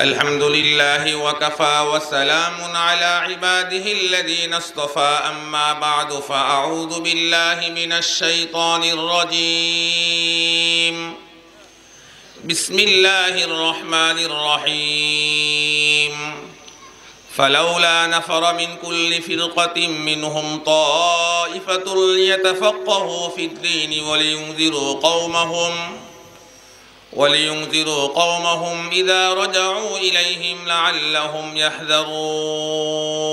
الحمد لله وكفى وسلام على عباده الذين اصطفى. أما بعد فأعوذ بالله من الشيطان الرجيم. بسم الله الرحمن الرحيم. فلولا نفر من كل فرقة منهم طائفة ليتفقهوا في الدين ولينذروا قومهم ولينذروا قومهم إذا رجعوا إليهم لعلهم يحذرون.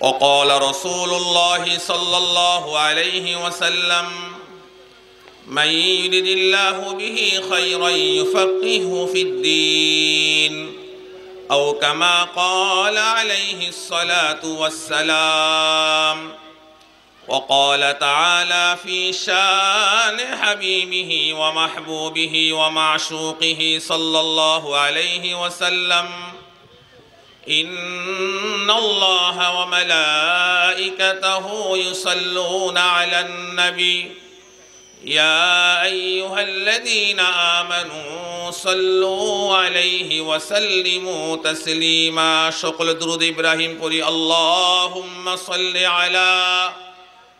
وقال رسول الله صلى الله عليه وسلم من يرد الله به خيرا يفقهه في الدين أو كما قال عليه الصلاة والسلام. وقال تعالى في شان حبيبه ومحبوبه ومعشوقه صلى الله عليه وسلم. إن الله وملائكته يصلون على النبي. يا أيها الذين آمنوا صلوا عليه وسلموا تسليما. شقل درود إبراهيم قولي اللهم صل على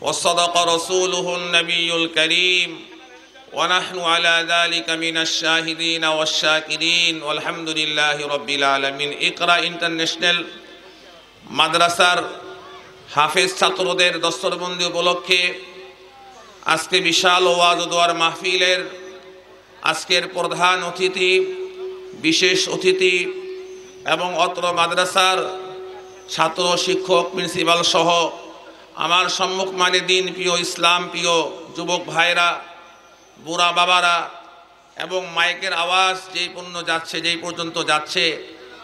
وصدق رسوله النبي الكريم ونحن على ذلك من الشاهدين والشاكرين والحمد لله رب العالمين اقرأ انترناشنال মাদ্রাসার হাফেজ ছাত্রদের দস্তরবন্দি উপলক্ষে আজকে বিশাল ওয়াজ দোয়ার মাহফিলের আজকের প্রধান অতিথি বিশেষ অতিথি এবং অত্র মাদ্রাসার ছাত্র শিক্ষক প্রিন্সিপাল সহ আমার সম্মুখ মানে দিন প্রিয় ইসলাম, প্রিয় যুবক ভাইরা, বুড়া বাবারা, এবং মাইকের আওয়াজ যেই পণ্য যাচ্ছে, যেই পর্যন্ত যাচ্ছে,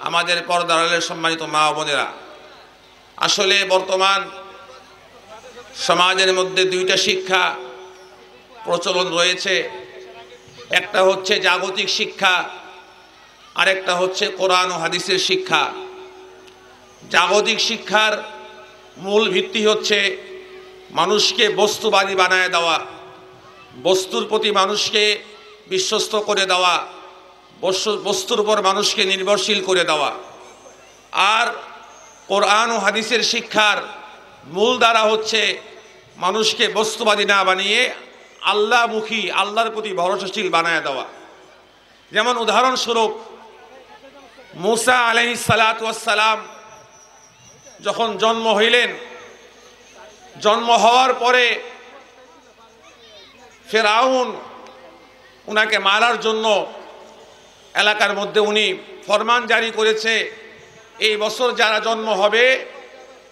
আমাদের পর্দারের সম্মানিত মা বোনেরা। আসলে বর্তমান সমাজের মধ্যে দুইটা শিক্ষা প্রচলন রয়েছে। একটা হচ্ছে জাগতিক শিক্ষা, আরেকটা হচ্ছে কোরআন ও হাদিসের শিক্ষা। জাগতিক শিক্ষার মূল ভিত্তি হচ্ছে মানুষকে বস্তুবাদী বানায় দেওয়া, বস্তুর প্রতি মানুষকে বিশ্বস্ত করে দেওয়া বস্তুর উপর মানুষকে নির্ভরশীল করে দেওয়া। আর কোরআন ও হাদিসের শিক্ষার মূল দ্বারা হচ্ছে মানুষকে বস্তুবাদী না বানিয়ে আল্লাহমুখী, আল্লাহর প্রতি ভরসাশীল বানায় দেওয়া। যেমন উদাহরণস্বরূপ, মুসা আলহি সালাতাম যখন জন্ম হইলেন, জন্ম হওয়ার পরে ফেরাউন উনাকে মারার জন্য এলাকার মধ্যে উনি ফরমান জারি করেছে, এই বছর যারা জন্ম হবে,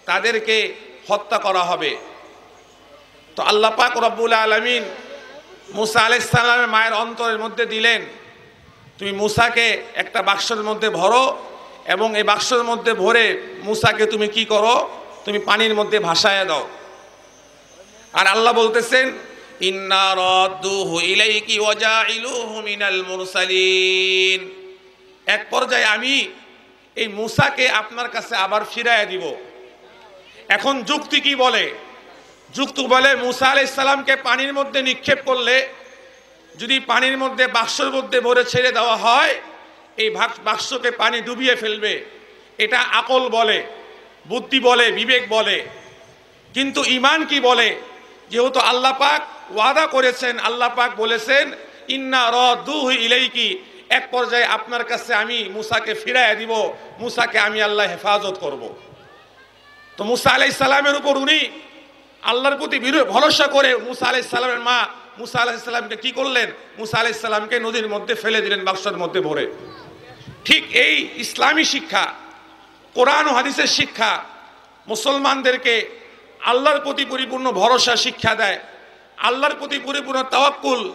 তাদেরকে হত্যা করা হবে। তো আল্লাহ পাক রব্বুল আলমিন মুসা আলাইসাল্লামের মায়ের অন্তরের মধ্যে দিলেন, তুমি মুসাকে একটা বাক্সের মধ্যে ভরো এবং এই বাক্সের মধ্যে ভরে মুসাকে তুমি কি করো? তুমি পানির মধ্যে ভাসায় দাও। আর আল্লাহ বলতেছেন এক পর্যায়ে আমি এই মুসাকে আপনার কাছে আবার ফিরাইয়া দিব। এখন যুক্তি কি বলে? যুক্তি বলে, মুসা আলাই ইসলামকে পানির মধ্যে নিক্ষেপ করলে যদি পানির মধ্যে, বাক্সর মধ্যে ভরে ছেড়ে দেওয়া হয় এই বাক্সকে পানি ডুবিয়ে ফেলবে। এটা আকল বলে, বুদ্ধি বলে, বিবেক বলে। কিন্তু ইমান কি বলে? যেহেতু আল্লাহ পাক ওয়াদা করেছেন, আল্লাহ পাক বলেছেন, ইন্না র দু ইলেইকি। এক পর্যায়ে আপনার কাছে আমি মুসাকে ফিরাই দিব, মুসাকে আমি আল্লাহ হেফাজত করব। তো মুসা আলাই সালামের উপর উনি আল্লাহর প্রতি ভরসা করে মুসা আলাই সালামের মা মুসা আলাহ সাল্লামকে কি করলেন? মুসা আলাহ সাল্লামকে নদীর মধ্যে ফেলে দিলেন, বাক্সের মধ্যে ভরে। ঠিক এই ইসলামী শিক্ষা, কোরআন হাদিসের শিক্ষা মুসলমানদেরকে আল্লাহর প্রতি পরিপূর্ণ ভরসা, শিক্ষা দেয়। আল্লাহর প্রতি পরিপূর্ণ তাওয়াক্কুল,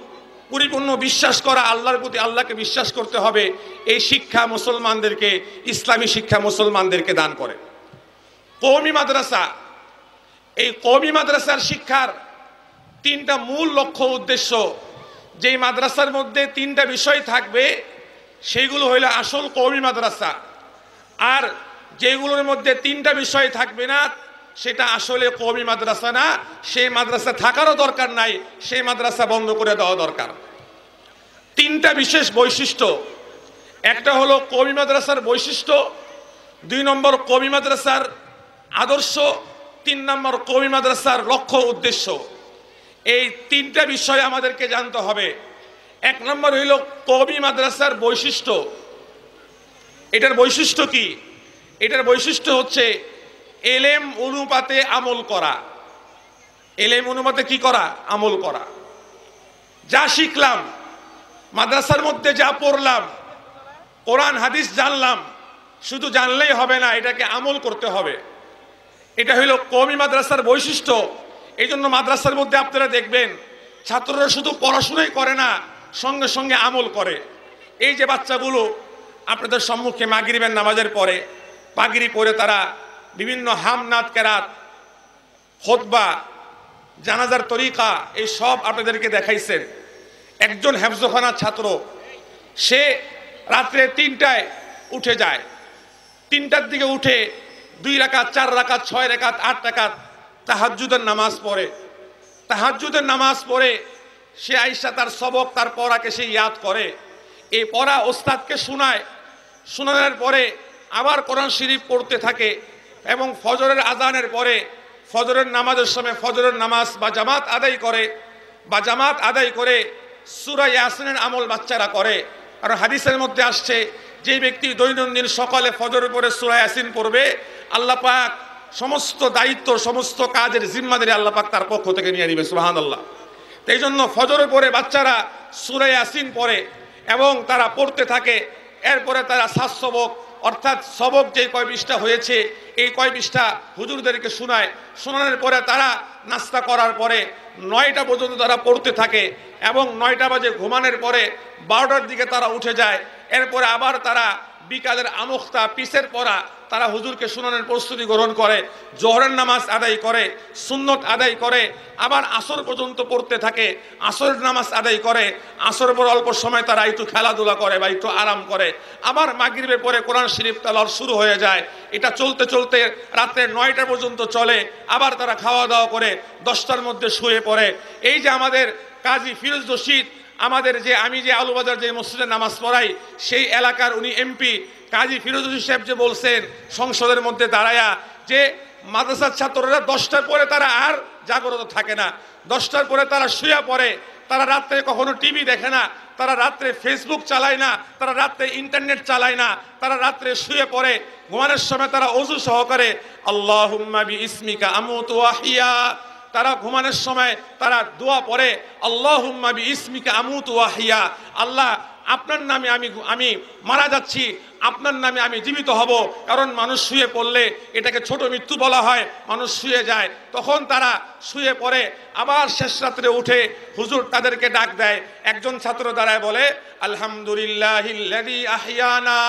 পরিপূর্ণ বিশ্বাস করা, আল্লাহর প্রতি আল্লাহকে বিশ্বাস করতে হবে। এই শিক্ষা মুসলমানদেরকে, ইসলামী শিক্ষা মুসলমানদেরকে দান করে। কৌমি মাদ্রাসা, এই কৌমি মাদ্রাসার শিক্ষার তিনটা মূল লক্ষ্য, উদ্দেশ্য, যেই মাদ্রাসার মধ্যে তিনটা বিষয় থাকবে সেইগুলো হইল আসল কৌমি মাদ্রাসা। আর যেগুলোর মধ্যে তিনটা বিষয় থাকবে না, সেটা আসলে কৌমি মাদ্রাসা না, সেই মাদ্রাসা থাকারও দরকার নাই, সেই মাদ্রাসা বন্ধ করে দেওয়া দরকার। তিনটা বিশেষ বৈশিষ্ট্য। একটা হলো কবি মাদ্রাসার বৈশিষ্ট্য, দুই নম্বর কবি মাদ্রাসার আদর্শ, তিন নম্বর কবি মাদ্রাসার লক্ষ্য উদ্দেশ্য। এই তিনটা বিষয় আমাদেরকে জানতে হবে। এক নম্বর হইল কবি মাদ্রাসার বৈশিষ্ট্য। এটার বৈশিষ্ট্য কি? এটার বৈশিষ্ট্য হচ্ছে এলেম অনুপাতে আমল করা। এলেম অনুপাতে কি করা? আমল করা। যা শিখলাম, মাদ্রাসার মধ্যে যা পড়লাম, কোরআন, হাদিস জানলাম, শুধু জানলেই হবে না, এটাকে আমল করতে হবে। এটা হইল কমি মাদ্রাসার বৈশিষ্ট্য। এই জন্য মাদ্রাসার মধ্যে আপনারা দেখবেন, ছাত্ররা শুধু পড়াশোনাই করে না সঙ্গে সঙ্গে আমল করে। এই যে বাচ্চাগুলো আপনাদের সম্মুখে মাগরিবের নামাজের পরে পাগড়ি পরে তারা বিভিন্ন হামনাথ কেরাত খোদবা জানাজার তরিকা, এই সব আপনাদেরকে দেখাইছেন। একজন হেফজখানার ছাত্র, সে রাত্রে তিনটায় উঠে যায়। তিনটার দিকে উঠে দুই রাকাত, চার রাকাত, ছয় রাকাত, আট রাকাত তাহাজ্জুদের নামাজ পড়ে। তাহাজ্জুদের নামাজ পড়ে সে আইসা তার সবক, তার পড়াকে সে ইয়াদ করে। এই পড়া ওস্তাদকে শোনায়। শোনানোর পরে আবার কোরআন শরীফ পড়তে থাকে এবং ফজরের আজানের পরে ফজরের নামাজের সময় ফজরের নামাজ বা জামাত আদায় করে, বা জামাত আদায় করে সুরা ইয়াসিনের আমল বাচ্চারা করে। আর হাদিসের মধ্যে আসছে, যে ব্যক্তি দৈনন্দিন সকালে ফজরের পরে সুরা ইয়াসিন পড়বে, আল্লাহ পাক সমস্ত দায়িত্ব, সমস্ত কাজের জিম্মাদারি আল্লাহ পাক তার পক্ষ থেকে নিয়ে নিবে সুহান আল্লাহ এই জন্য ফজরের পরে বাচ্চারা সুরা ইয়াসিন পড়ে এবং তারা পড়তে থাকে। এরপরে তারা শ্বাস সবক, অর্থাৎ সবক যে কয় পৃষ্ঠা হয়েছে, এই কয় পৃষ্ঠা হুজুরদেরকে শোনায়। শোনানোর পরে তারা নাস্তা করার পরে নয়টা পর্যন্ত তারা পড়তে থাকে এবং নয়টা বাজে ঘুমানোর পরে বারোটার দিকে তারা উঠে যায়। এরপরে আবার তারা বিকালের আমুখতা পিসের পড়া তারা হুজুরকে শোনানোর প্রস্তুতি গ্রহণ করে, জোহরের নামাজ আদায় করে, সুন্নত আদায় করে, আবার আসর পর্যন্ত পড়তে থাকে, আসরের নামাজ আদায় করে, আসর পর অল্প সময় তারা একটু খেলাধুলা করে বা একটু আরাম করে। আবার মাগরিবের পরে কোরআন শরীফ তালার শুরু হয়ে যায়। এটা চলতে চলতে রাত্রে নয়টা পর্যন্ত চলে, আবার তারা খাওয়া দাওয়া করে, দশটার মধ্যে শুয়ে পড়ে। এই যে আমাদের কাজী ফিরোজ রশিদ আমাদের যে, আমি যে আলুবাজার যে মসজিদে নামাজ পড়াই, সেই এলাকার উনি এমপি কাজী ফিরোজ সাহেব যে বলছেন, সংসদের মধ্যে দাঁড়ায়া যে মাদ্রাসার ছাত্ররা দশটার পরে তারা আর জাগ্রত থাকে না। দশটার পরে তারা শুয়া পড়ে, তারা রাত্রে কখনো টিভি দেখে না, তারা রাত্রে ফেসবুক চালায় না, তারা রাত্রে ইন্টারনেট চালায় না, তারা রাত্রে শুয়ে পড়ে, ঘুমানোর সময় তারা অজু সহকারে আল্লাহ ইসমিকা ওয়াহিয়া। তারা ঘুমানোর সময় তারা দোয়া পড়ে আল্লাহ ইসমিকা আমুত ওয়াহিয়া। আল্লাহ, আপনার নামে আমি আমি মারা যাচ্ছি, আপনার নামে আমি জীবিত হব। কারণ মানুষ শুয়ে পড়লে এটাকে ছোট মৃত্যু বলা হয়, মানুষ শুয়ে যায়। তখন তারা শুয়ে পড়ে, আবার শেষ রাত্রে উঠে হুজুর তাদেরকে ডাক দেয়। একজন ছাত্র দাঁড়ায় বলে আলহামদুলিল্লাহ আহিয়ানা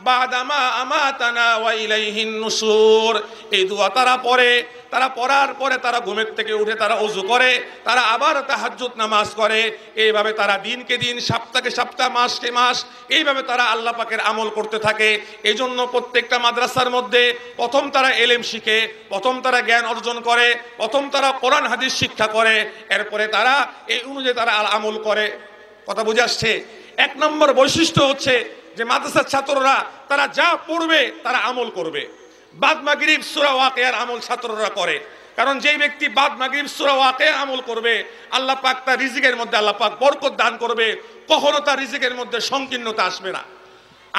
বাদামা আমাতানা ওয়া ইলাইহিন নুশুর এই দোয়া তারা পড়ে, তারা পড়ার পরে তারা ঘুমের থেকে উঠে তারা অজু করে, তারা আবার তাহাজ্জুদ নামাজ করে। এইভাবে তারা দিনকে দিন, সপ্তাহকে সপ্তাহ, মাসকে মাস এইভাবে তারা আল্লাহ পাকের আমল করতে থাকে। এই জন্য প্রত্যেকটা মাদ্রাসার মধ্যে প্রথম তারা এলেম শিখে, প্রথম তারা জ্ঞান অর্জন করে, প্রথম তারা কোরআন, হাদিস শিক্ষা করে। এরপরে তারা এই অনুযায়ী তারা আমল করে। কথা বুঝে আসছে? এক নম্বর বৈশিষ্ট্য হচ্ছে যে মাদ্রাসার ছাত্ররা, তারা যা পড়বে, তারা আমল করবে। বাদ মাগরিব সুরা ওয়াকেয়ার আমল ছাত্ররা করে। কারণ যেই ব্যক্তি বাদ মাগরিব সুরা ওয়াকে আমল করবে, আল্লাহ পাক তার রিজিকের মধ্যে আল্লাহ পাক বরকত দান করবে, কখনো তার রিজিকের মধ্যে সংকীর্ণতা আসবে না।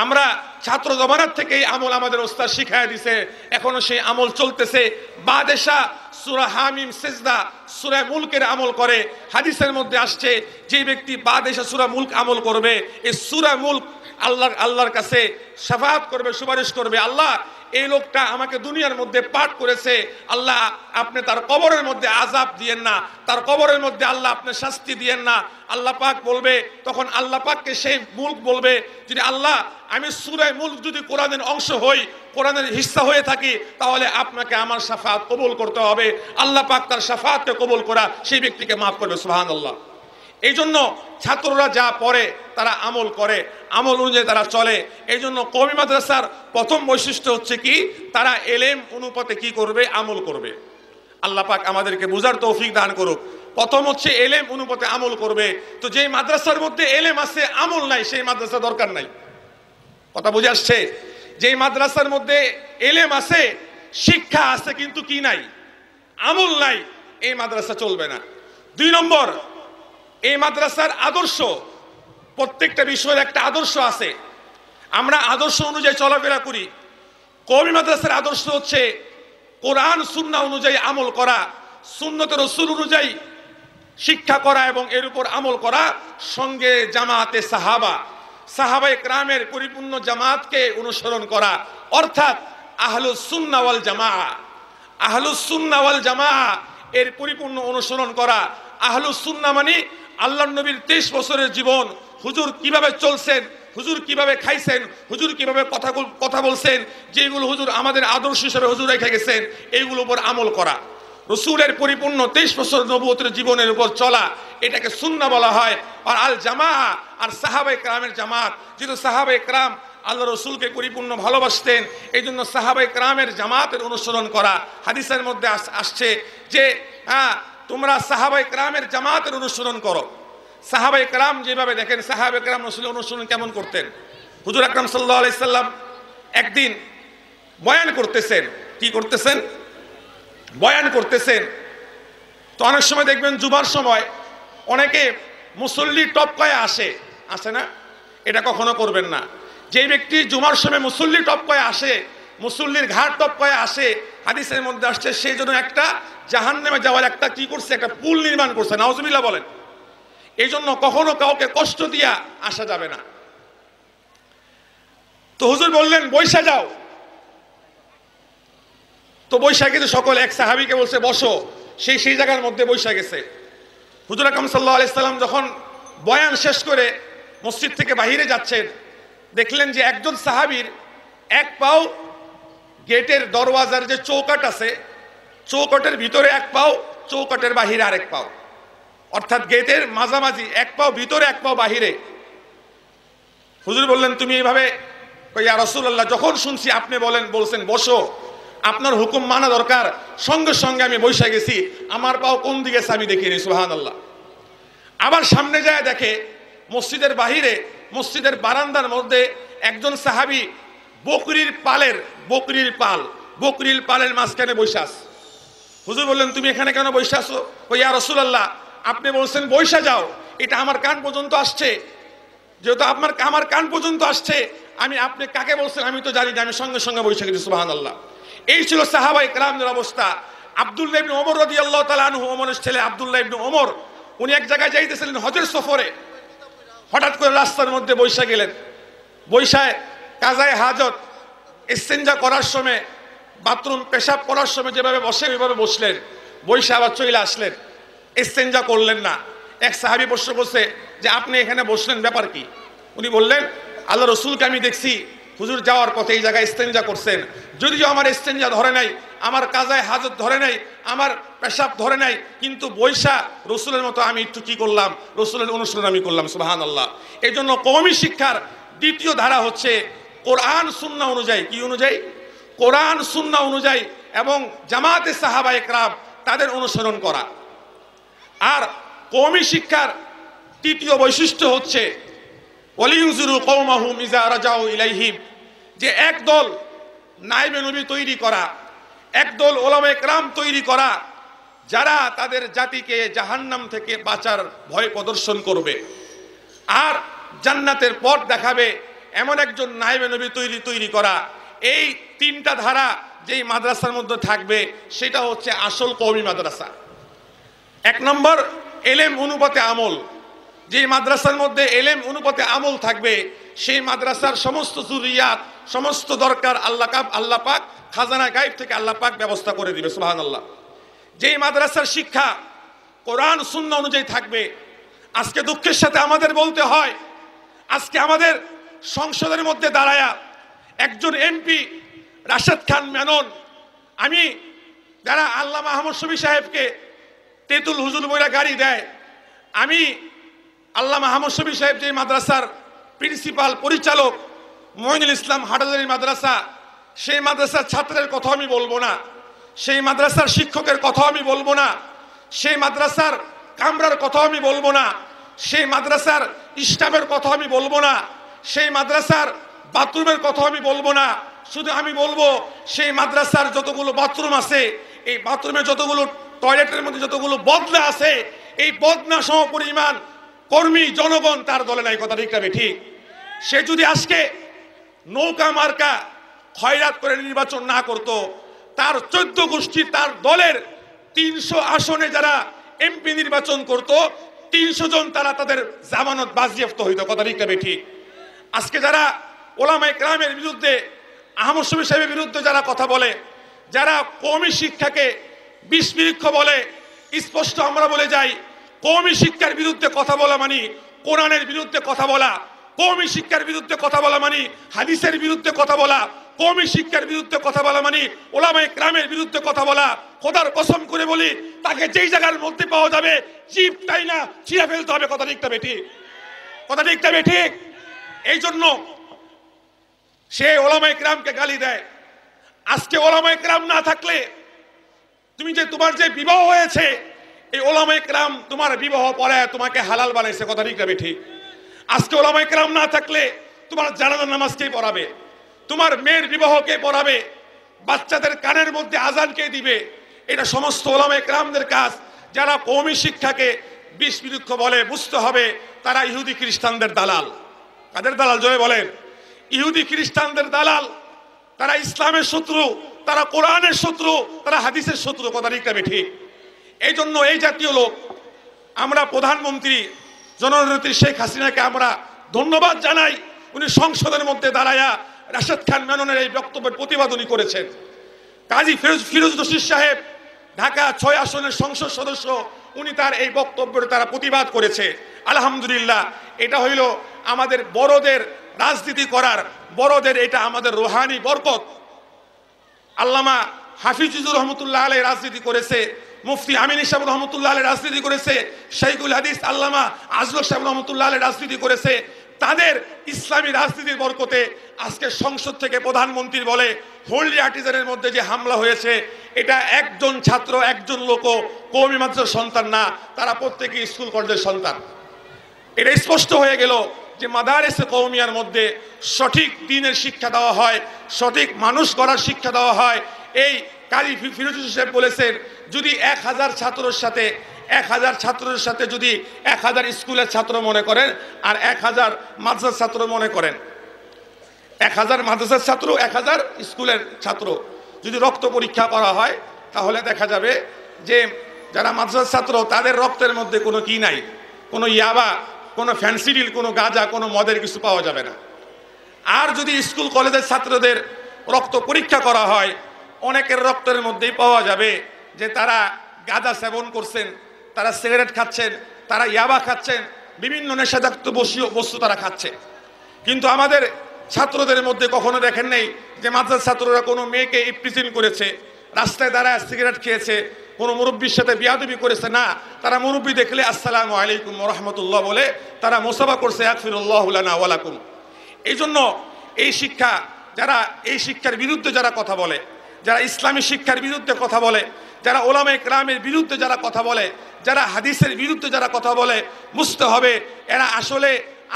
আমরা ছাত্র জমানার থেকেই আমল আমাদের ওস্তাদ শিখায় দিছে। এখনও সেই আমল চলতেছে। বাদেশা সুরা হামিম সেজদা, সুরা মুলকের আমল করে। হাদিসের মধ্যে আসছে, যে ব্যক্তি বাদেশা সুরা মুলক আমল করবে, এই সুরা মুলক আল্লাহ আল্লাহর কাছে সাফাত করবে, সুপারিশ করবে, আল্লাহ এই লোকটা আমাকে দুনিয়ার মধ্যে পাঠ করেছে, আল্লাহ আপনি তার কবরের মধ্যে আজাব দিয়েন না, তার কবরের মধ্যে আল্লাহ আপনি শাস্তি দিয়েন না। আল্লাহ পাক বলবে, তখন আল্লাহ পাককে সেই মুল্ক বলবে, যদি আল্লাহ আমি সুরাই মুল্ক যদি কোরআনের অংশ হই, কোরআনের হিস্সা হয়ে থাকি, তাহলে আপনাকে আমার সাফাত কবুল করতে হবে। আল্লাহ পাক তার সাফাতকে কবুল করা সেই ব্যক্তিকে মাফ করবে সুহান আল্লাহ এই জন্য ছাত্ররা যা পড়ে, তারা আমল করে। আমল অনুযায়ী তারা চলে। এই জন্য কমি মাদ্রাসার প্রথম বৈশিষ্ট্য হচ্ছে কি, তারা এলেম অনুপাতে কি করবে? আমল করবে। আল্লাহ পাক আমাদেরকে বুঝার তৌফিক দান করুক। প্রথম হচ্ছে এলেম অনুপাতে আমল করবে। তো যেই মাদ্রাসার মধ্যে এলেম আছে, আমল নাই, সেই মাদ্রাসা দরকার নাই। কথা বুঝে আসছে? যেই মাদ্রাসার মধ্যে এলেম আছে, শিক্ষা আছে, কিন্তু কি নাই? আমল নাই, এই মাদ্রাসা চলবে না। দুই নম্বর এই মাদ্রাসার আদর্শ, প্রত্যেকটা বিষয়ের একটা আদর্শ আছে। আমরা আদর্শ অনুযায়ী চলাফেরা করি। কবি মাদ্রাসার আদর্শ হচ্ছে কোরআন সুন্না অনুযায়ী আমল করা, সুন্নত রসুল অনুযায়ী শিক্ষা করা এবং এর উপর আমল করা, সঙ্গে জামাতে সাহাবা সাহাবাই ক্রামের পরিপূর্ণ জামাতকে অনুসরণ করা। অর্থাৎ আহলুসুন্নাওয়াল জামা আহলুসুন্নাওয়াল জামা এর পরিপূর্ণ অনুসরণ করা। আহলুসুন্না মানে আল্লাহ নবীর তেইশ বছরের জীবন, হুজুর কীভাবে চলছেন, হুজুর কীভাবে খাইছেন, হুজুর কীভাবে কথা কথা বলছেন যেগুলো হুজুর আমাদের আদর্শ হিসেবে হুজুর রেখে গেছেন, এইগুলোর উপর আমল করা। রসুলের পরিপূর্ণ তেইশ বছর নবুতের জীবনের উপর চলা, এটাকে সুন্না বলা হয়। আর আল জামা আর সাহাবাই ক্রামের জামাত, যেহেতু সাহাবাই ক্রাম আল্লাহ রসুলকে পরিপূর্ণ ভালোবাসতেন এই জন্য সাহাবাই ক্রামের জামাতের অনুসরণ করা হাদিসের মধ্যে আসছে যে হ্যাঁ তোমরা সাহাবাই ক্রামের জামাতের অনুসরণ করো। সাহাবাই ক্রাম যেভাবে দেখেন সাহাবাই ক্রাম রসুলের অনুসরণ কেমন করতেন? হুজুর আকরাম সাল্লাহ আলাইসাল্লাম একদিন বয়ান করতেছেন। কি করতেছেন? বয়ান করতেছেন। তো অনেক সময় দেখবেন জুমার সময় অনেকে মুসল্লি টপকায় আসে। আসে না? এটা কখনো করবেন না। যে ব্যক্তি জুমার সময় মুসল্লি টপকায় আসে মুসল্লির ঘাট টপকায় আসে, হাদিসের মধ্যে আসছে, সেই জন্য একটা জাহান নেমে যাওয়ার একটা কি করছে, একটা পুল নির্মাণ করছে নাওজবিল্লা বলেন। এই জন্য কখনো কাউকে কষ্ট দিয়া আসা যাবে না। তো হুজুর বললেন, বৈশা যাও। তো বৈশাখ কিন্তু সকল এক সাহাবিকে বলছে, বসো। সেই সেই জায়গার মধ্যে বৈশা গেছে। হুজুর আকরম সাল্লাহ আলাইসাল্লাম যখন বয়ান শেষ করে মসজিদ থেকে বাহিরে যাচ্ছেন, দেখলেন যে একজন সাহাবির এক পাও গেটের দরওয়াজার যে চৌকাট আছে, চৌকাটের ভিতরে এক পাও, চৌকাটের বাহিরে আরেক পাও। অর্থাৎ গেটের মাঝামাঝি এক পাও, ভিতরে এক পাও, বাহিরে। হুজুর বললেন, তুমি এইভাবে ইয়া রসুল্লাহ যখন শুনছি আপনি বলেন, বলছেন, বসো। আপনার হুকুম মানা দরকার। সঙ্গে সঙ্গে আমি বৈশা গেছি। আমার পাও কোন দিকে আমি দেখিনি সুহান আল্লাহ আবার সামনে যায় দেখে, মসজিদের বাহিরে, মসজিদের বারান্দার মধ্যে একজন সাহাবি বকরির পালের, বকরির পাল, বকরির পালের মাঝখানে বৈশাস হুজুর বললেন, তুমি এখানে কেন বৈশাসো ওই ইয়া রসুলাল্লাহ, আপনি বলছেন বৈশা যাও, এটা আমার কান পর্যন্ত আসছে। যেহেতু আপনার, আমার কান পর্যন্ত আসছে, আমি, আপনি কাকে বলছেন আমি তো জানি না, আমি সঙ্গে সঙ্গে বৈশা গেছি সুবাহান আল্লাহ এই ছিল সাহাবাই কালামদের অবস্থা। আবদুল্লাহ ইবনে ওমর রাদিয়াল্লাহু তাআলা আনহু, ওমরের ছেলে আবদুল্লাহ ইবনে ওমর, উনি এক জায়গায় যাইতেছিলেন হজের সফরে। হঠাৎ করে রাস্তার মধ্যে বৈশা গেলেন। বৈশায় কাজায় হাজত এক্সচেঞ্জা করার সময়, বাথরুম, পেশাব করার সময় যেভাবে বসে, ওইভাবে বসলেন। বৈশা আবার চলে আসলেন। এক্সচেঞ্জা করলেন না। এক সাহাবি প্রশ্ন করছে যে, আপনি এখানে বসলেন, ব্যাপার কি? উনি বললেন, আল্লাহ রসুলকে আমি দেখছি, হুজুর যাওয়ার পথে এই জায়গায় ইস্তেঞ্জা করছেন। যদিও আমার ইস্তেঞ্জা ধরে নাই, আমার কাজায় হাজত ধরে নাই, আমার পেশাব ধরে নাই, কিন্তু বৈশা রসুলের মতো আমি একটু কী করলাম, রসুলের অনুসরণ আমি করলাম সুবাহান আল্লাহ এই জন্য কৌমি শিক্ষার দ্বিতীয় ধারা হচ্ছে কোরআন সুন্না অনুযায়ী, কি অনুযায়ী? কোরআন সুন্না অনুযায়ী এবং জামাতে সাহাবা একরাম তাদের অনুসরণ করা। আর কৌমি শিক্ষার তৃতীয় বৈশিষ্ট্য হচ্ছে অলিউজুরু কৌমাহু মিজা যে একদল নাইবে নবী তৈরি করা একদল ওলামে ক্রাম তৈরি করা, যারা তাদের জাতিকে জাহান্নাম থেকে বাঁচার ভয় প্রদর্শন করবে। আর জান্নাতের পথ দেখাবে এমন একজন নাইবে নবী তৈরি তৈরি করা। এই তিনটা ধারা যেই মাদ্রাসার মধ্যে থাকবে, সেটা হচ্ছে আসল কৌমি মাদ্রাসা। এক নম্বর, এলেম অনুপাতে আমল। যে মাদ্রাসার মধ্যে এলেম অনুপাতে আমল থাকবে, সেই মাদ্রাসার সমস্ত জুরিয়াত, সমস্ত দরকার আল্লাহ কাপ, আল্লাহ পাক খাজানা গাইব থেকে আল্লাহ পাক ব্যবস্থা করে দিবে সুবাহান আল্লাহ যেই মাদ্রাসার শিক্ষা কোরআন শূন্য অনুযায়ী থাকবে, আজকে দুঃখের সাথে আমাদের বলতে হয়, আজকে আমাদের সংসদের মধ্যে দাঁড়ায়া একজন এমপি রাশেদ খান মেনন, আমি যারা আল্লাহ মাহমুদ শফি সাহেবকে তেতুল হুজুর বইরা গাড়ি দেয়, আমি আল্লাহ মাহমুদ শফি সাহেব যে মাদ্রাসার প্রিন্সিপাল, পরিচালক মঈনুল ইসলাম হাটাজারি মাদ্রাসা, সেই মাদ্রাসার ছাত্রের কথা আমি বলব না, সেই মাদ্রাসার শিক্ষকের কথা আমি বলব না, সেই মাদ্রাসার কামরার কথা আমি বলব না, সেই মাদ্রাসার স্টাফের কথা আমি বলব না সেই মাদ্রাসার বাথরুমের কথা আমি বলব না। শুধু আমি বলব, সেই মাদ্রাসার যতগুলো বাথরুম আছে, এই বাথরুমে যতগুলো টয়লেটের মধ্যে যতগুলো বদনা আছে, এই বদনা সম পরিমাণ কর্মী জনগণ তার দলে নাই, কথা ঠিক ঠিক? সে যদি আজকে নৌকা মার্কা খয়রাত করে নির্বাচন না করত, তার চোদ্দ গোষ্ঠী তার দলের তিনশো আসনে যারা এমপি নির্বাচন করত, তিনশো জন তারা তাদের জামানত বাজিয়াপ্ত হইত, কথা ঠিক? আজকে যারা ওলামাই গ্রামের বিরুদ্ধে, আহমদ শফি সাহেবের বিরুদ্ধে যারা কথা বলে, যারা কৌমি শিক্ষাকে বিস্মিরিক্ষ বলে, স্পষ্ট আমরা বলে যাই কৌমি শিক্ষার বিরুদ্ধে কথা বলা মানে কোরআনের বিরুদ্ধে কথা বলা কৌমি শিক্ষার বিরুদ্ধে কথা বলা মানে হাদিসের বিরুদ্ধে কথা বলা কৌমি শিক্ষার বিরুদ্ধে কথা বলা মানে ওলামাই গ্রামের বিরুদ্ধে কথা বলা, খোদার কসম করে বলি, তাকে যেই জায়গার মধ্যে পাওয়া যাবে চিপ তাই না ছিঁড়ে ফেলতে হবে। কথা ঠিক তবে ঠিক কথা ঠিক তবে ঠিক এই জন্য সে ওলামাই ক্রামকে গালি দেয়। আজকে ওলামাই ক্রাম না থাকলে তুমি যে তোমার যে বিবাহ হয়েছে, এই ওলামাই ক্রাম তোমার বিবাহ পরে তোমাকে হালাল বানাইছে, কথা ঠিক যাবে ঠিক আজকে ওলামাই ক্রাম না থাকলে তোমার জানাজার নামাজকেই পড়াবে? তোমার মেয়ের বিবাহকে পড়াবে? বাচ্চাদের কানের মধ্যে আজানকে দিবে? এটা সমস্ত ওলামাই ক্রামদের কাজ। যারা কৌমি শিক্ষাকে বিষ বিরুক্ষ বলে, বুঝতে হবে তারা ইহুদি খ্রিস্টানদের দালাল। কাদের দালাল? জয় বলেন। ইহুদি খ্রিস্টানদের দালাল, তারা ইসলামের শত্রু, তারা কোরআনের শত্রু, তারা হাদিসের শত্রু, কথা ঠিক এই জন্য এই জাতীয় লোক, আমরা প্রধানমন্ত্রী জননেত্রী শেখ হাসিনাকে আমরা ধন্যবাদ জানাই। উনি সংসদের মধ্যে দাঁড়ায়া রাশেদ খান মেননের এই বক্তব্যের প্রতিবাদ উনি করেছেন। কাজী ফিরোজ ফিরোজ রশিদ সাহেব, ঢাকা ছয় আসনের সংসদ সদস্য উনি তার এই বক্তব্যের তারা প্রতিবাদ করেছে। আলহামদুলিল্লাহ, এটা হইল আমাদের বড়দের রাজনীতি করার, বড়দের এটা আমাদের রোহানি বরকত। আল্লামা হাফিজুর রহমতুল্লাহ আলাই রাজনীতি করেছে, মুফতি আমিন সাহেব রহমতুল্লাহ আলাই রাজনীতি করেছে শাইকুল হাদিস আল্লামা আজল সাহেব রহমতুল্লাহ আলাই রাজনীতি করেছে তাদের ইসলামী রাজনীতির বরকতে আজকে সংসদ থেকে প্রধানমন্ত্রী বলে হোল্ডি আর্টিজানের মধ্যে যে হামলা হয়েছে, এটা একজন ছাত্র, একজন লোকও কৌমি মাত্র সন্তান না, তারা প্রত্যেকে স্কুল কলেজের সন্তান। এটা স্পষ্ট হয়ে গেল যে মাদারেসে কৌমিয়ার মধ্যে সঠিক দিনের শিক্ষা দেওয়া হয়, সঠিক মানুষ করার শিক্ষা দেওয়া হয়। এই কাজী ফিরোজ সাহেব বলেছেন, যদি এক হাজার ছাত্রের সাথে এক হাজার ছাত্রের সাথে যদি এক হাজার স্কুলের ছাত্র মনে করেন আর এক হাজার মাদ্রাসার ছাত্র মনে করেন। এক হাজার মাদ্রাসার ছাত্র, এক হাজার স্কুলের ছাত্র। যদি রক্ত পরীক্ষা করা হয়, তাহলে দেখা যাবে যে যারা মাদ্রাসার ছাত্র, তাদের রক্তের মধ্যে কোনো কি নাই। কোনো ইয়াবা, কোনো ফ্যান্সিডিল কোনো গাঁজা, কোনো মদের কিছু পাওয়া যাবে না। আর যদি স্কুল কলেজের ছাত্রদের রক্ত পরীক্ষা করা হয়, অনেকের রক্তের মধ্যেই পাওয়া যাবে যে তারা গাঁজা সেবন করছেন তারা সিগারেট খাচ্ছেন, তারা ইয়াবা খাচ্ছেন, বিভিন্ন নেশাজাক্ত বস্তু তারা খাচ্ছে। কিন্তু আমাদের ছাত্রদের মধ্যে কখনো দেখেন নেই যে মাদ্রাস ছাত্ররা কোনো মেয়েকে ইপ্রিজিন করেছে, রাস্তায় দাঁড়ায় সিগারেট খেয়েছে, কোনো মুরব্বীর সাথে বিয়াদবি করেছে। না, তারা মুরব্বী দেখলে আসসালামু আলাইকুম রহমতুল্লাহ বলে তারা মোসাফা করছে আকফিরুল্লাহ ওয়ালাকুম এই জন্য এই শিক্ষা, যারা এই শিক্ষার বিরুদ্ধে যারা কথা বলে, যারা ইসলামী শিক্ষার বিরুদ্ধে কথা বলে যারা ওলামে ক্রামের বিরুদ্ধে যারা কথা বলে, যারা হাদিসের বিরুদ্ধে যারা কথা বলে বুঝতে হবে। এরা আসলে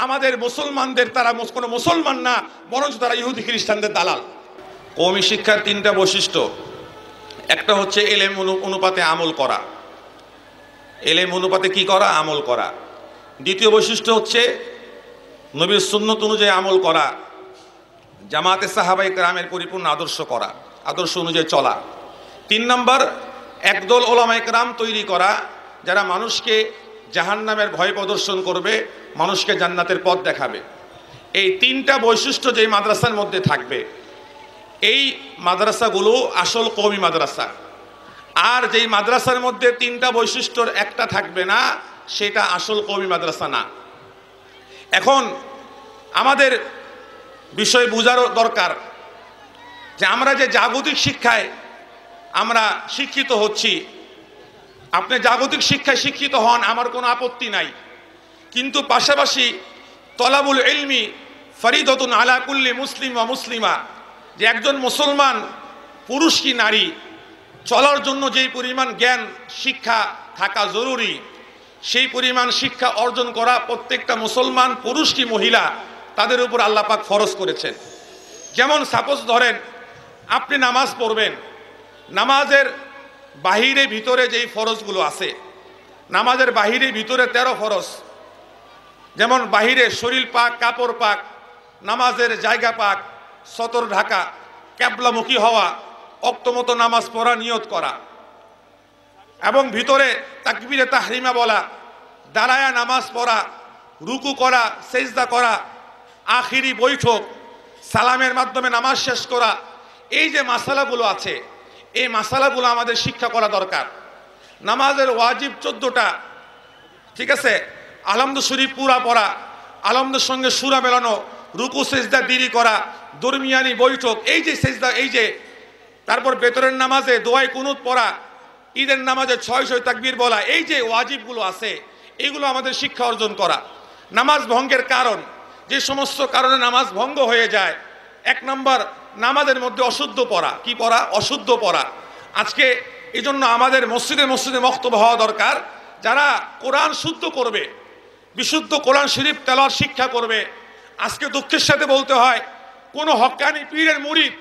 আমাদের মুসলমানদের, তারা কোনো মুসলমান না, বরঞ্চ তারা ইহুদি, খ্রিস্টানদের দালাল। কৌমি শিক্ষার তিনটা বৈশিষ্ট্য। একটা হচ্ছে এলেম অনুপাতে আমল করা। এলেম অনুপাতে কি করা? আমল করা। দ্বিতীয় বৈশিষ্ট্য হচ্ছে নবীর সুন্নত অনুযায়ী আমল করা, জামাতে সাহাবাই গ্রামের পরিপূর্ণ আদর্শ করা, আদর্শ অনুযায়ী চলা। তিন নম্বর একদল ওলামাই গ্রাম তৈরি করা, যারা মানুষকে জাহান নামের ভয় প্রদর্শন করবে, মানুষকে জান্নাতের পথ দেখাবে। এই তিনটা বৈশিষ্ট্য যেই মাদ্রাসার মধ্যে থাকবে, এই মাদ্রাসাগুলো আসল কওমি মাদ্রাসা। আর যেই মাদ্রাসার মধ্যে তিনটা বৈশিষ্ট্যর একটা থাকবে না, সেটা আসল কওমি মাদ্রাসা না। এখন আমাদের বিষয় বোঝারও দরকার যে আমরা যে জাগতিক শিক্ষায় আমরা শিক্ষিত হচ্ছি। আপনি জাগতিক শিক্ষায় শিক্ষিত হন, আমার কোনো আপত্তি নাই। কিন্তু পাশাপাশি তলাবুল এলমি ফরিদতুন আলাকুল্লি মুসলিম বা মুসলিমা, যে একজন মুসলমান পুরুষ কি নারী, চলার জন্য যেই পরিমাণ জ্ঞান, শিক্ষা থাকা জরুরি, সেই পরিমাণ শিক্ষা অর্জন করা প্রত্যেকটা মুসলমান পুরুষ কি মহিলা, তাদের উপর আল্লাপাক ফরজ করেছেন। যেমন সাপোজ ধরেন, আপনি নামাজ পড়বেন নামাজের বাহিরে ভিতরে যেই ফরজগুলো আছে, নামাজের বাহিরে ভিতরে তেরো ফরজ। যেমন বাহিরে শরীর পাক, কাপড় পাক, নামাজের জায়গা পাক, সতর ঢাকা, ক্যাবলামুখী হওয়া, অক্তমতো নামাজ পড়া নিয়ত করা। এবং ভিতরে তাকবিরে তাহরিমা বলা, দাঁড়ায়া নামাজ পড়া, রুকু করা, সেজদা করা, আখিরি বৈঠক, সালামের মাধ্যমে নামাজ শেষ করা, এই যে মাসালাগুলো আছে এই মাসালাগুলো আমাদের শিক্ষা করা দরকার। নামাজের ওয়াজিব চোদ্দোটা, ঠিক আছে? আলমদ শরীফ পুরা পড়া আলমদের সঙ্গে সুরা মেলানো, রুকু, সেজদা দিরি করা, দরমিয়ানি, বৈঠক, এই যে সেজদা, এই যে, তারপর বেতরের নামাজে দোয়াই কুনুত পড়া, ঈদের নামাজে ছয় ছয় তাকবীর বলা, এই যে ওয়াজিবগুলো আছে এইগুলো আমাদের শিক্ষা অর্জন করা। নামাজ ভঙ্গের কারণ, যে সমস্ত কারণে নামাজ ভঙ্গ হয়ে যায়, এক নম্বর নামাজের মধ্যে অশুদ্ধ পড়া। কি পড়া? অশুদ্ধ পড়া। আজকে এই জন্য আমাদের মসজিদে মসজিদে বক্তব্য হওয়া দরকার। যারা কোরআন শুদ্ধ করবে, বিশুদ্ধ কোরআন শরীফ তেলার শিক্ষা করবে, আজকে দুঃখের সাথে বলতে হয়, কোনো হকানি পীরের মুরিদ,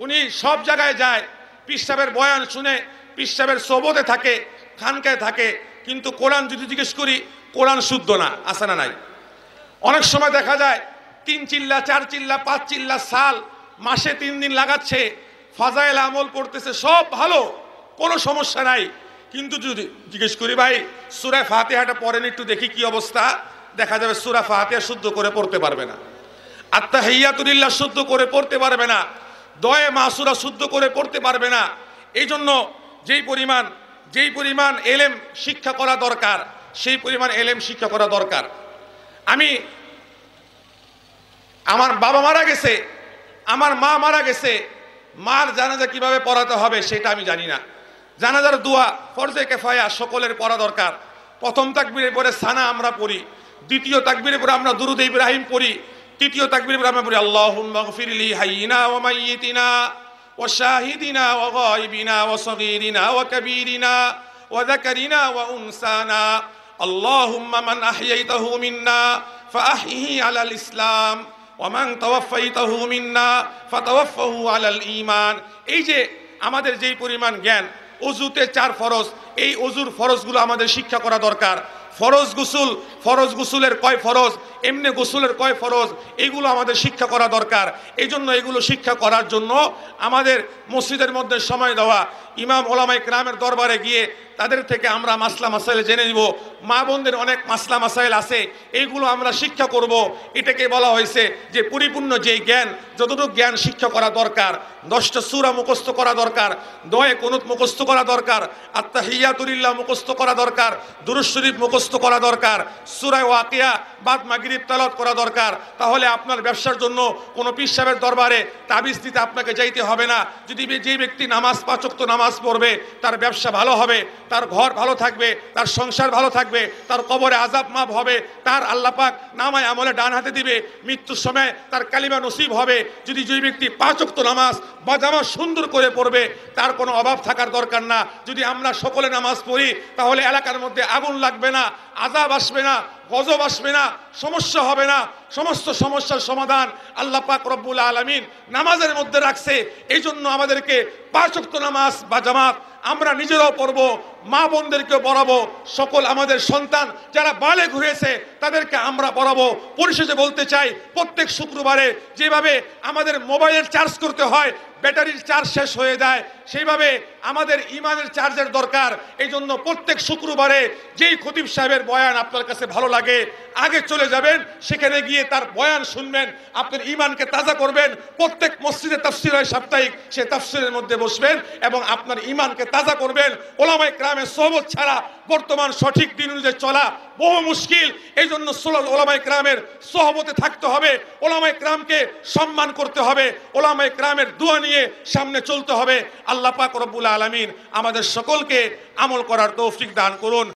উনি সব জায়গায় যায় পিসাবের বয়ান শুনে পিসাবের সবতে থাকে, খানকায় থাকে, কিন্তু কোরআন যদি জিজ্ঞেস করি, কোরআন শুদ্ধ না আসে না নাই? অনেক সময় দেখা যায়, তিন চিল্লা, চার চিল্লা, পাঁচ চিল্লা, সাল মাসে তিন দিন লাগাচ্ছে, ফাজাইল আমল করতেছে, সব ভালো, কোনো সমস্যা নাই। কিন্তু যদি জিজ্ঞেস করি, ভাই সুরায় ফাতেহাটা পড়েন একটু দেখি কি অবস্থা? দেখা যাবে সুরা ফাতেহা শুদ্ধ করে পড়তে পারবে না। আত্মা হেয়াতুল্লাহ শুদ্ধ করে পড়তে পারবে না। দয়ে মাসুরা শুদ্ধ করে পড়তে পারবে না। এই জন্য যেই পরিমাণ যেই পরিমাণ এলেম শিক্ষা করা দরকার, সেই পরিমাণ এলেম শিক্ষা করা দরকার। আমি, আমার বাবা মারা গেছে আমার মা মারা গেছে, মার জানাজা কীভাবে পড়াতে হবে সেটা আমি জানি না। জানাজার দোয়া, ফরজে কেফায়া সকলের পড়া দরকার। প্রথম তাকবিরের পরে সানা আমরা পড়ি, দ্বিতীয় তাকবিরের পরে আমরা দুরুদ ইব্রাহিম পড়ি, তৃতীয় তাকবিরের পরে আমরা পড়ি, আল্লাহুম্মা গফিরলি হাইয়িনা ওয়া মাইয়িতিনা ওয়া শাহিদিনা ওয়া গায়িবিনা ওয়া সগীরিনা ওয়া কাবীরিনা ওয়া যাকারিনা ওয়া উনসানা। আল্লাহুম্মা মান আহইয়াইতাহু মিন্না ফাআহইহি আলাল ইসলাম। ওয়ামান তাওয়াফাইতাহু মিন্না ফাতাওয়াফাহু আলাল ঈমান। এই যে আমাদের যেই পরিমাণ জ্ঞান, অজুতে চার ফরজ, এই অজুর ফরজগুলো আমাদের শিক্ষা করা দরকার। ফরজ গুসুল, ফরজ গুসুলের কয় ফরজ, এমনি গোসুলের কয় ফরজ, এগুলো আমাদের শিক্ষা করা দরকার। এই জন্য এগুলো শিক্ষা করার জন্য আমাদের মসজিদের মধ্যে সময় দেওয়া, ইমাম ওলামাই গ্রামের দরবারে গিয়ে তাদের থেকে আমরা মাসলা মাসাইল জেনে নিব। মা বোনদের অনেক মাসলা মাসাইল আছে, এইগুলো আমরা শিক্ষা করব। এটাকে বলা হয়েছে যে পরিপূর্ণ যেই জ্ঞান, যতটুকু জ্ঞান শিক্ষা করা দরকার, দশটা সুরা মুখস্থ করা দরকার, দয়ে কোনুত মুখস্থ করা দরকার আত্মা হিয়াতুরিল্লাহ মুখস্থ করা দরকার দুরুজ শরীফ মুখস্থ করা দরকার, সুরায় ওয়াকিয়া বাদ মাগরিব তালত করা দরকার। তাহলে আপনার ব্যবসার জন্য কোনো পীর সাহেবের দরবারে তাবিজ দিতে আপনাকে যাইতে হবে না। যদি যে ব্যক্তি নামাজ পাচক তো নামাজ পড়বে, তার ব্যবসা ভালো হবে। তার ঘর ভালো থাকবে, তার সংসার ভালো থাকবে, তার কবরে আজাব মাপ হবে, তার আল্লাপাক নামায় আমলে ডান হাতে দিবে, মৃত্যুর সময় তার কালিমা নসিব হবে। যদি যে ব্যক্তি পাচক তো নামাজ বা জামাজ সুন্দর করে পড়বে, তার কোনো অভাব থাকার দরকার না। যদি আমরা সকলে নামাজ পড়ি, তাহলে এলাকার মধ্যে আগুন লাগবে না আজাব আসবে না, গজব আসবে না, সমস্যা হবে না, সমস্ত সমস্যার সমাধান আল্লাহ পাক রব্বুল আলমিন নামাজের মধ্যে রাখছে। এই জন্য আমাদেরকে পাঁচক্ত নামাজ বা জামাত আমরা নিজেরাও পড়ব মা বোনদেরকে বরাবো সকল আমাদের সন্তান যারা বালে ঘুরেছে তাদেরকে আমরা বরাবো পরিশেষে বলতে চাই, প্রত্যেক শুক্রবারে যেভাবে আমাদের মোবাইলের চার্জ করতে হয়, ব্যাটারির চার্জ শেষ হয়ে যায়, সেইভাবে আমাদের ইমানের চার্জের দরকার। এই জন্য প্রত্যেক শুক্রবারে যেই খতিব সাহেবের বয়ান আপনার কাছে ভালো লাগে, আগে চলে যাবেন, সেখানে গিয়ে তার বয়ান শুনবেন, আপনার ইমানকে তাজা করবেন, প্রত্যেক মসজিদে তাফসির হয় সাপ্তাহিক, সে তাফসিরের মধ্যে বসবেন এবং আপনার ইমানকে তাজা করবেন। ওলামাই গ্রামের সহমত ছাড়া বর্তমান সঠিক দিন অনুযায়ী চলা বহু মুশকিল। এই জন্য ওলামাই ক্রামের সহমতে থাকতে হবে। ওলামাই ক্রামকে সম্মান করতে হবে। ওলামাই ক্রামের দোয়া নিয়ে সামনে চলতে হবে। আল্লাহ পাক রব্বুল আলমিন আমাদের সকলকে আমল করার তৌফিক দান করুন।